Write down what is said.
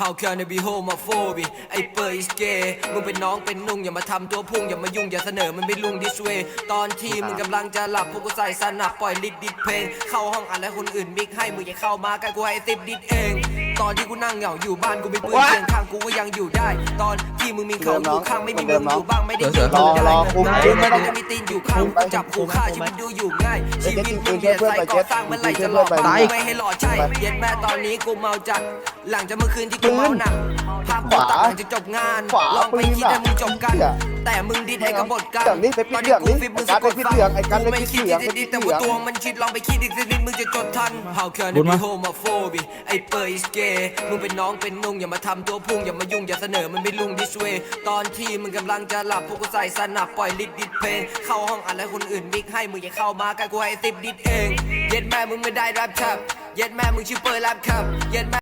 How can I be homophobic ไอ้เปอร์ is gay มึงเป็นน้องเป็นนุ่งอย่ามาทำตัวพุ่งอย่ามายุ่งอย่าเสนอมันไม่ลุง this way ตอนที่มึงกำลังจะหลับพวกกูใส่สนับปล่อยลิดดิดเพลงเข้าห้องอ่านแล้วคนอื่นมิกให้มึงอย่าเข้ามาใกล้กูให้ติบดิดเอง ตอนที่กูนั่งเหงาอยู่บ้านกูมีปืนเคียงข้างกูก็ยังอยู่ได้ ตอนที่มึงมีเขาอยู่ข้างไม่มีมึงอยู่บ้างไม่ได้ยินรอกูรได้อคุมไม่คุมไม่ได้ต้องมีตีนอยู่ข้างกูจับกูฆ่าชีวิตดูอยู่ง่ายชีวิตมึงเย็นใส่ก่อสร้างเมื่อไหร่จะหลอกกูไม่ให้หล่อใช่เย็นแม่ตอนนี้กูเมาจัด หลังจากเมื่อคืนที่กูเมาหนัก ภาพกูตัดหลังจากจบงานขวาลองไปคิดให้มึงจบกันเหี้ยแต่มึงดิดให้กับบทกันเรื่องนี้ไปปิตดอนนี้เรื่องนี้กูฟิตมึงไอ้สะการกไปดปิดฟังเรื่องไอ้การกูไปไม่ปิดคิดเรื่องที่จะดิดแต่ว่าตัวมันชิดลองไปคิดอีกสักนิดมึงจะจดทัน How can I be homophobic ไอ้เปอร์ is gay มึงเป็นน้องเป็นนุ่งอย่ามาทำตัวพุ่งอย่ามายุ่งอย่าเสนอมันไม่ลุง this way ตอนที่มึงกำลังจะหลับพวกกูใส่สนับปล่อยลิดดิดเพลงเข้าห้องอ่านแล้วคนอื่นมิกให้มึงอย่าเข้ามาใกล้กูให้ติบดิดเองเย็ดแม่มึงไม่ได้แรปครับเย็ดแม่มึงชื่อเปอร์แรปครับเย็ดแม่